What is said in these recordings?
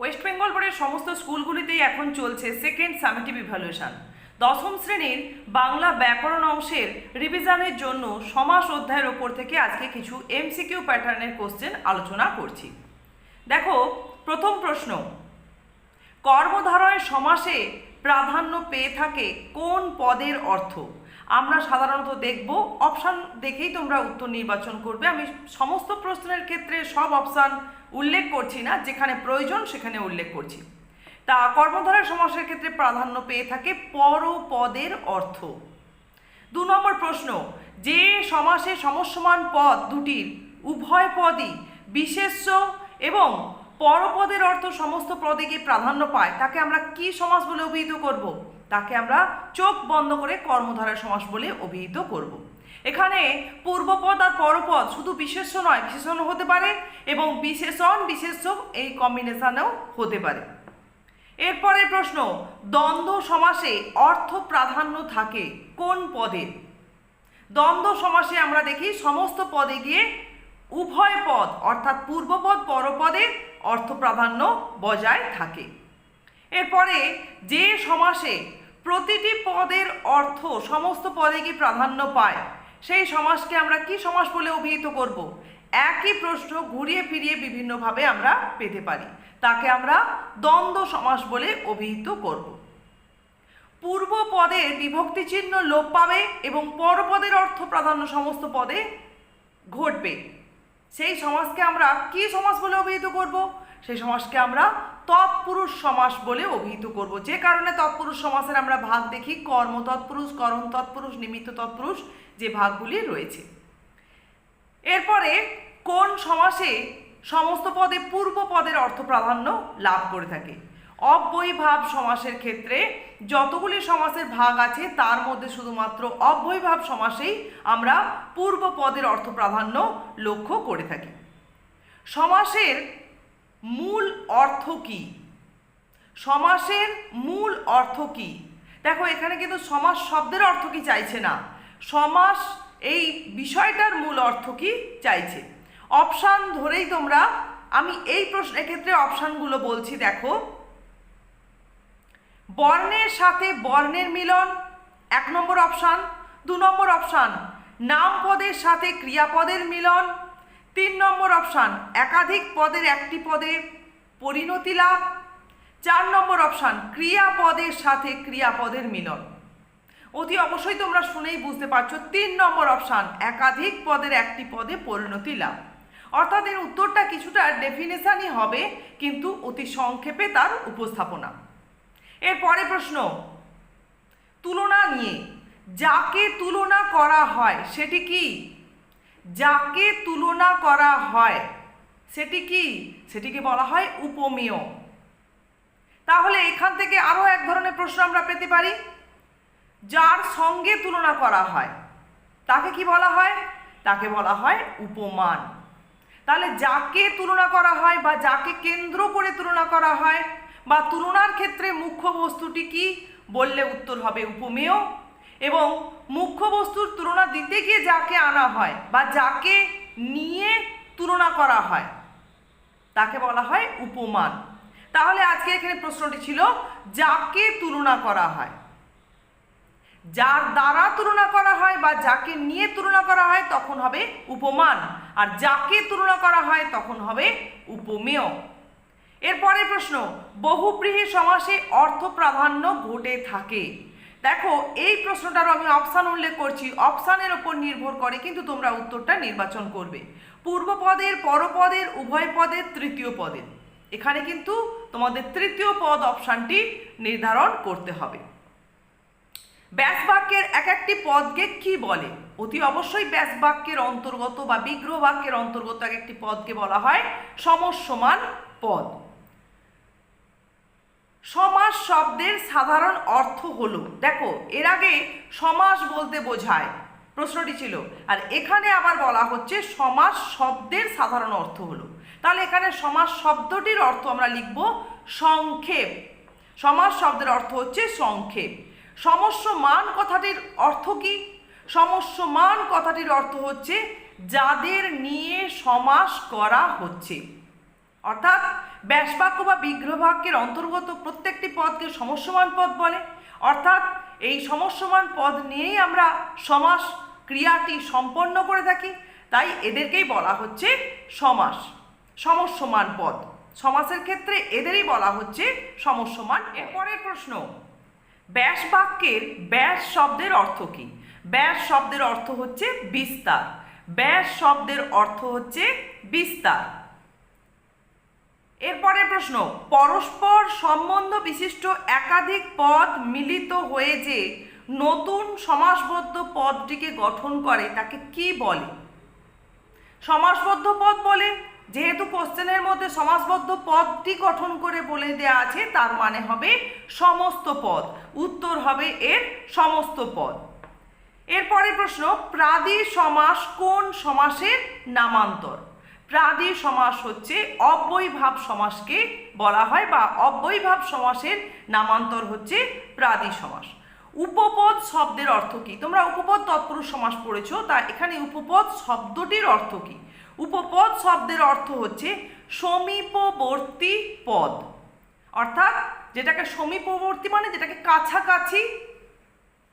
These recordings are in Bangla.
ওয়েস্ট বেঙ্গল বোর্ডের সমস্ত স্কুলগুলিতেই এখন চলছে সেকেন্ড সামেটিভ ইভ্যালুয়েশন দশম শ্রেণির বাংলা ব্যাকরণ অংশের রিভিশনের জন্য সমাস অধ্যায়ের ওপর থেকে আজকে কিছু এমসিকিউ প্যাটার্নের কোশ্চেন আলোচনা করছি। দেখো, প্রথম প্রশ্ন কর্মধারয় সমাসে প্রাধান্য পেয়ে থাকে কোন পদের অর্থ? আমরা সাধারণত দেখব অপশান দেখেই তোমরা উত্তর নির্বাচন করবে। আমি সমস্ত প্রশ্নের ক্ষেত্রে সব অপশান উল্লেখ করছি না, যেখানে প্রয়োজন সেখানে উল্লেখ করছি। তা কর্মধারয় সমাসের ক্ষেত্রে প্রাধান্য পেয়ে থাকে পরপদের অর্থ। দু নম্বর প্রশ্ন, যে সমাসে সমস্যমান পদ দুটির উভয় পদই বিশেষ্য এবং পরপদের অর্থ সমস্ত পদে গিয়ে প্রাধান্য পায়, তাকে আমরা কি সমাস বলে অভিহিত করব? তাকে আমরা চোখ বন্ধ করে কর্মধারা সমাস বলে অভিহিত করব। এখানে পূর্বপদ আর পরপদ শুধু বিশেষ্য নয় বিশেষণ হতে পারে এবং বিশেষণ, বিশেষ্য এই কম্বিনেশনেও হতে পারে। এরপরের প্রশ্ন, দ্বন্দ্ব সমাসে অর্থ প্রাধান্য থাকে কোন পদে? দ্বন্দ্ব সমাসে আমরা দেখি সমস্ত পদে গিয়ে উভয় পদ, অর্থাৎ পূর্বপদ পরপদের অর্থ প্রাধান্য বজায় থাকে। এরপরে, যে সমাসে প্রতিটি পদের অর্থ সমস্ত পদে গিয়ে প্রাধান্য পায় সেই সমাজকে আমরা কি সমাজ বলে অভিহিত করব? একই প্রশ্ন ঘুরিয়ে ফিরিয়ে বিভিন্নভাবে আমরা পেতে পারি। তাকে আমরা দ্বন্দ্ব সমাস বলে অভিহিত করব। পূর্ব পদের বিভক্তি চিহ্ন লোপ পাবে এবং পরপদের অর্থ প্রাধান্য সমস্ত পদে ঘটবে। সেই সমাজকে আমরা কি সমাজ বলে অভিহিত করব? সেই সমাজকে আমরা তৎপুরুষ সমাস বলে অভিহিত করব। যে কারণে তৎপুরুষ সমাসের আমরা ভাগ দেখি, কর্ম তৎপুরুষ, করণ তৎপুরুষ, নিমিত্ত তৎপুরুষ, যে ভাগগুলি রয়েছে। এরপরে কোন সমাসে সমস্ত পদে পূর্ব পদের অর্থ প্রাধান্য লাভ করে থাকে? অব্যয়ীভাব সমাসের ক্ষেত্রে যতগুলি সমাসের ভাগ আছে, তার মধ্যে শুধুমাত্র অব্যয়ীভাব সমাসেই আমরা পূর্ব পদের অর্থ প্রাধান্য লক্ষ্য করে থাকি। সমাসের মূল অর্থ কী? সমাসের মূল অর্থ কী? দেখো, এখানে কিন্তু সমাস শব্দের অর্থ কি চাইছে না। সমাস এই বিষয়টার মূল অর্থ কি চাইছে? অপশান ধরেই তোমরা, আমি এই প্রশ্নের ক্ষেত্রে অপশানগুলো বলছি, দেখো। বর্ণের সাথে বর্ণের মিলন, এক নম্বর অপশান। দু নম্বর অপশান নাম পদের সাথে ক্রিয়াপদের মিলন তিন নম্বর অপশান, একাধিক পদের একটি পদে পরিণতি লাভ। চার নম্বর অপশান ক্রিয়াপদের সাথে ক্রিয়াপদের মিলন। অতি অবশ্যই তোমরা শুনেই বুঝতে পারছ, তিন নম্বর অপশান, একাধিক পদের একটি পদে পরিণতি লাভ। অর্থাৎ এর উত্তরটা কিছুটা ডেফিনেশনই হবে, কিন্তু অতি সংক্ষেপে তার উপস্থাপনা। এরপরে প্রশ্ন, তুলনা নিয়ে। যাকে তুলনা করা হয়, সেটি কি? যাকে তুলনা করা হয়, সেটি কি? সেটিকে বলা হয় উপমেয়। তাহলে এখান থেকে আরও এক ধরনের প্রশ্ন আমরা পেতে পারি। যার সঙ্গে তুলনা করা হয়, তাকে কি বলা হয়? তাকে বলা হয় উপমান। তাহলে যাকে তুলনা করা হয় বা যাকে কেন্দ্র করে তুলনা করা হয় বা তুলনার ক্ষেত্রে মুখ্য বস্তুটি কি? বললে উত্তর হবে উপমেয়। এবং মুখ্য বস্তুর তুলনা দিতে গিয়ে যাকে আনা হয় বা যাকে নিয়ে তুলনা করা হয়, তাকে বলা হয় উপমান। তাহলে আজকে এখানে প্রশ্নটি ছিল, যাকে তুলনা করা হয়? যার দ্বারা তুলনা করা হয় বা যাকে নিয়ে তুলনা করা হয় তখন হবে উপমান, আর যাকে তুলনা করা হয় তখন হবে উপমেয়। এরপরের প্রশ্ন বহুব্রীহি সমাসে অর্থ প্রাধান্য ঘটে থাকে। দেখো, এই প্রশ্নটারও আমি অপশান উল্লেখ করছি। অপশানের ওপর নির্ভর করে কিন্তু তোমরা উত্তরটা নির্বাচন করবে। পূর্বপদের পরপদের উভয় পদের, তৃতীয় পদের। এখানে কিন্তু তোমাদের তৃতীয় পদ অপশানটি নির্ধারণ করতে হবে। ব্যাস বাক্যের এক একটি পদকে কি বলে? অতি অবশ্যই ব্যাস বাক্যের অন্তর্গত বা বিগ্রহ বাক্যের অন্তর্গত এক একটি পদকে বলা হয় সমসমান পদ। সমাস শব্দের সাধারণ অর্থ হলো, দেখো, এর আগে সমাস বলতে বোঝায়, প্রশ্নটি ছিল, আর এখানে আবার বলা হচ্ছে সমাস শব্দের সাধারণ অর্থ হলো। তাহলে এখানে সমাস শব্দটির অর্থ আমরা লিখব সংক্ষেপ। সমাস শব্দের অর্থ হচ্ছে সংক্ষেপ। সমস্য মান কথাটির অর্থ কি? সমস্য মান কথাটির অর্থ হচ্ছে যাদের নিয়ে সমাস করা হচ্ছে। অর্থাৎ ব্যাসবাক্য বা বিগ্রহ বাক্যের অন্তর্গত প্রত্যেকটি পদকে সমস্যমান পদ বলে। অর্থাৎ এই সমস্যমান পদ নিয়েই আমরা সমাস ক্রিয়াটি সম্পন্ন করে থাকি, তাই এদেরকেই বলা হচ্ছে সমাস, সমস্যমান পদ। সমাসের ক্ষেত্রে এদেরই বলা হচ্ছে সমস্যমান এরপরের প্রশ্ন ব্যাস বাক্যের ব্যাস শব্দের অর্থ কী? ব্যাস শব্দের অর্থ হচ্ছে বিস্তার। ব্যাস শব্দের অর্থ হচ্ছে বিস্তার। এরপরের প্রশ্ন, পরস্পর সম্বন্ধ বিশিষ্ট একাধিক পদ মিলিত হয়ে যে নতুন সমাসবদ্ধ পদটিকে গঠন করে, তাকে কি বলে? সমাসবদ্ধ পদ বলে, যেহেতু কোশ্চেনের মধ্যে সমাসবদ্ধ পদটি গঠন করে বলে দেয়া আছে, তার মানে হবে সমস্ত পদ। উত্তর হবে এর সমস্ত পদ। এরপরে প্রশ্ন, প্রাদি সমাস কোন সমাসের নামান্তর? প্রাদি সমাস হচ্ছে অব্যয়ভাব সমাসকে বলা হয় বা অব্যয়ভাব সমাসের নামান্তর হচ্ছে প্রাদি সমাস। উপপদ শব্দের অর্থ কী? তোমরা উপপদ তৎপুরুষ সমাস পড়েছো, তা এখানে উপপদ শব্দটির অর্থ কী? উপপদ শব্দের অর্থ হচ্ছে সমীপবর্তী পদ। অর্থাৎ যেটাকে সমীপবর্তী মানে যেটাকে কাছাকাছি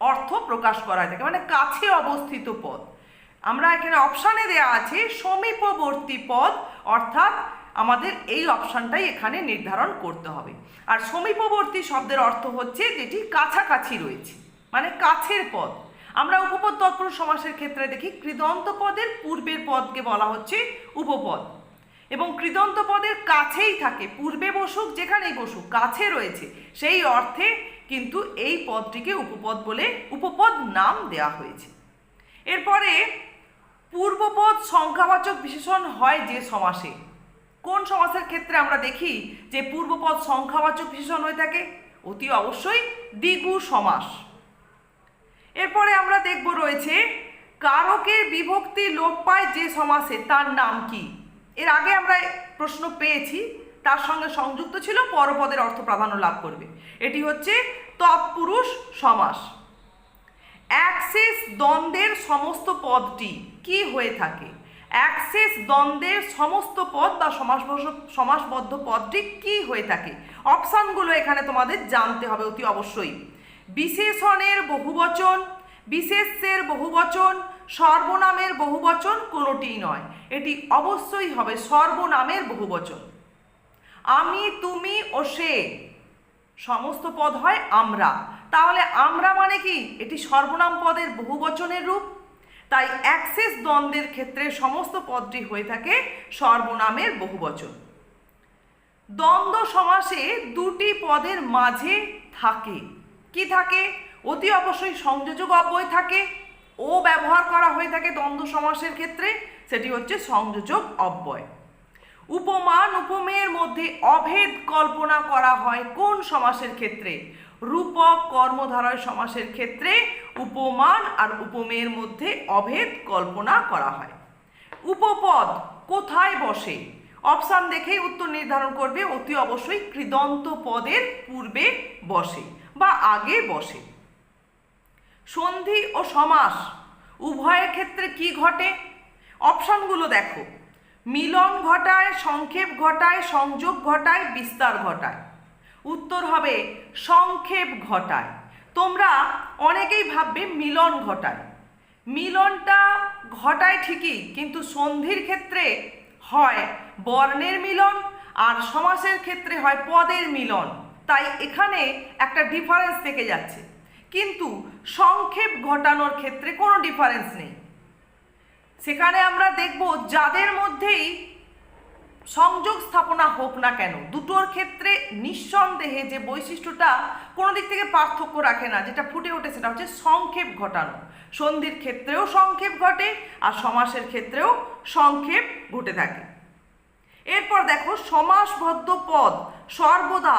অর্থ প্রকাশ করা থাকে মানে কাছে অবস্থিত পদ। আমরা এখানে অপশানে দেয়া আছে সমীপবর্তী পদ, অর্থাৎ আমাদের এই অপশানটাই এখানে নির্ধারণ করতে হবে। আর সমীপবর্তী শব্দের অর্থ হচ্ছে যেটি কাছাকাছি রয়েছে মানে কাছের পদ। আমরা উপপদ, তৎপুরুষ সমাসের ক্ষেত্রে দেখি কৃদন্ত পদের পূর্বের পদকে বলা হচ্ছে উপপদ। এবং কৃদন্ত পদের কাছেই থাকে, পূর্বে বসুক, যেখানেই বসুক, কাছে রয়েছে। সেই অর্থে কিন্তু এই পদটিকে উপপদ বলে উপপদ নাম দেয়া হয়েছে। এরপরে পূর্বপদ সংখ্যাবাচক বিশেষণ হয় যে সমাসে। কোন সমাসের ক্ষেত্রে আমরা দেখি যে পূর্বপদ সংখ্যাবাচক বিশেষণ হয়ে থাকে? অতি অবশ্যই দ্বিগু সমাস। এরপরে আমরা দেখব রয়েছে কারকের বিভক্তি লোপ পায় যে সমাসে, তার নাম কি? এর আগে আমরা প্রশ্ন পেয়েছি, তার সঙ্গে সংযুক্ত ছিল, পরপদের অর্থ প্রাধান্য লাভ করবে। এটি হচ্ছে তৎপুরুষ সমাস। অ্যাক্সেস দ্বন্দ্বের সমস্ত পদটি কি হয়ে থাকে? অ্যাক্সেস দ্বন্দ্বের সমস্ত পদ বা সমাসবদ্ধ পদটি কি হয়ে থাকে? অপশানগুলো এখানে তোমাদের জানতে হবে অতি অবশ্যই। বিশেষণের বহুবচন বিশেষের বহুবচন, সর্বনামের বহুবচন কোনোটিই নয়। এটি অবশ্যই হবে সর্বনামের বহুবচন। আমি, তুমি ও সে। সমস্ত পদ হয় আমরা। তাহলে আমরা মানে কি? এটি সর্বনাম পদের বহুবচনের রূপ। তাই অ্যাক্সেস দ্বন্দ্বের ক্ষেত্রে সমস্ত পদটি হয়ে থাকে সর্বনামের বহুবচন। দ্বন্দ্ব সমাসে দুটি পদের মাঝে থাকে। কি থাকে? অতি অবশ্যই সংযোজক অব্যয় থাকে। ও ব্যবহার করা হয়ে থাকে দ্বন্দ্ব সমাসের ক্ষেত্রে, সেটি হচ্ছে সংযোজক অব্যয়। উপমান, উপমেয়ের মধ্যে অভেদ কল্পনা করা হয় কোন সমাসের ক্ষেত্রে? রূপক কর্মধারয় সমাসের ক্ষেত্রে উপমান আর উপমেয়ের মধ্যে অভেদ কল্পনা করা হয়। উপপদ কোথায় বসে? অপশান দেখেই উত্তর নির্ধারণ করবে, অতি অবশ্যই কৃদন্ত পদের পূর্বে বসে বা আগে বসে। সন্ধি ও সমাস, উভয়ের ক্ষেত্রে কি ঘটে? অপশানগুলো দেখো। মিলন ঘটায়, সংক্ষেপ ঘটায়, সংযোগ ঘটায়, বিস্তার ঘটায়। উত্তর হবে সংক্ষেপ ঘটায়। তোমরা অনেকেই ভাববে মিলন ঘটায়। মিলনটা ঘটায় ঠিকই, কিন্তু সন্ধির ক্ষেত্রে হয় বর্ণের মিলন আর সমাসের ক্ষেত্রে হয় পদের মিলন। তাই এখানে একটা ডিফারেন্স থেকে যাচ্ছে। কিন্তু সংক্ষেপ ঘটানোর ক্ষেত্রে কোনো ডিফারেন্স নেই। সেখানে আমরা দেখব যাদের মধ্যেই সংযোগ স্থাপনা হোক না কেন, দুটোর ক্ষেত্রে নিঃসন্দেহে যে বৈশিষ্ট্যটা কোনো দিক থেকে পার্থক্য রাখে না, যেটা ফুটে ওঠে সেটা হচ্ছে সংক্ষেপ ঘটানো। সন্ধির ক্ষেত্রেও সংক্ষেপ ঘটে আর সমাসের ক্ষেত্রেও সংক্ষেপ ঘটে থাকে। এরপর দেখো, সমাসবদ্ধ পদ সর্বদা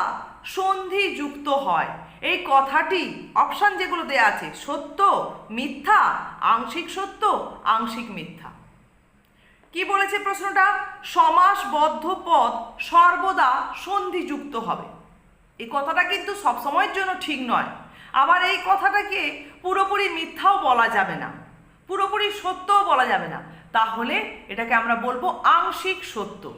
সন্ধি যুক্ত হয়। এই কথাটি অপশান যেগুলো দেয়া আছে, সত্য, মিথ্যা, আংশিক সত্য, আংশিক মিথ্যা। কি বলেছে প্রশ্নটা? সমাসবদ্ধ পদ সর্বদা সন্ধিযুক্ত হবে। এই কথাটা কিন্তু সবসময়ের জন্য ঠিক নয়। আবার এই কথাটাকে পুরোপুরি মিথ্যাও বলা যাবে না। পুরোপুরি সত্যও বলা যাবে না। তাহলে এটাকে আমরা বলব আংশিক সত্য।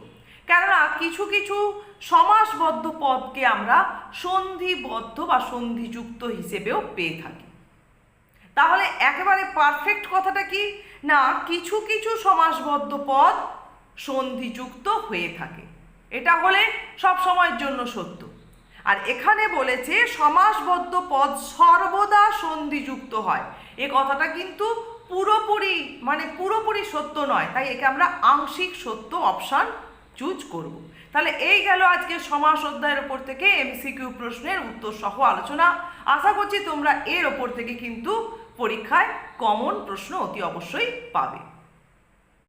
কেননা কিছু কিছু সমাসবদ্ধ পদকে আমরা সন্ধিবদ্ধ বা সন্ধিযুক্ত হিসেবেও পেয়ে থাকি। তাহলে একেবারে পারফেক্ট কথাটা কি? না, কিছু কিছু সমাসবদ্ধ পদ সন্ধিযুক্ত হয়ে থাকে। এটা হলে সব সময়ের জন্য সত্য। আর এখানে বলেছে, সমাসবদ্ধ পদ সর্বদা সন্ধিযুক্ত হয়। এ কথাটা কিন্তু পুরোপুরি মানে পুরোপুরি সত্য নয়। তাই একে আমরা আংশিক সত্য অপশান চুজ করব। তাহলে এই গেল আজকে সমাস অধ্যায়ের ওপর থেকে এমসিকিউ প্রশ্নের উত্তর সহ আলোচনা। আশা করছি তোমরা এর ওপর থেকে কিন্তু পরীক্ষায় কমন প্রশ্ন অতি অবশ্যই পাবে।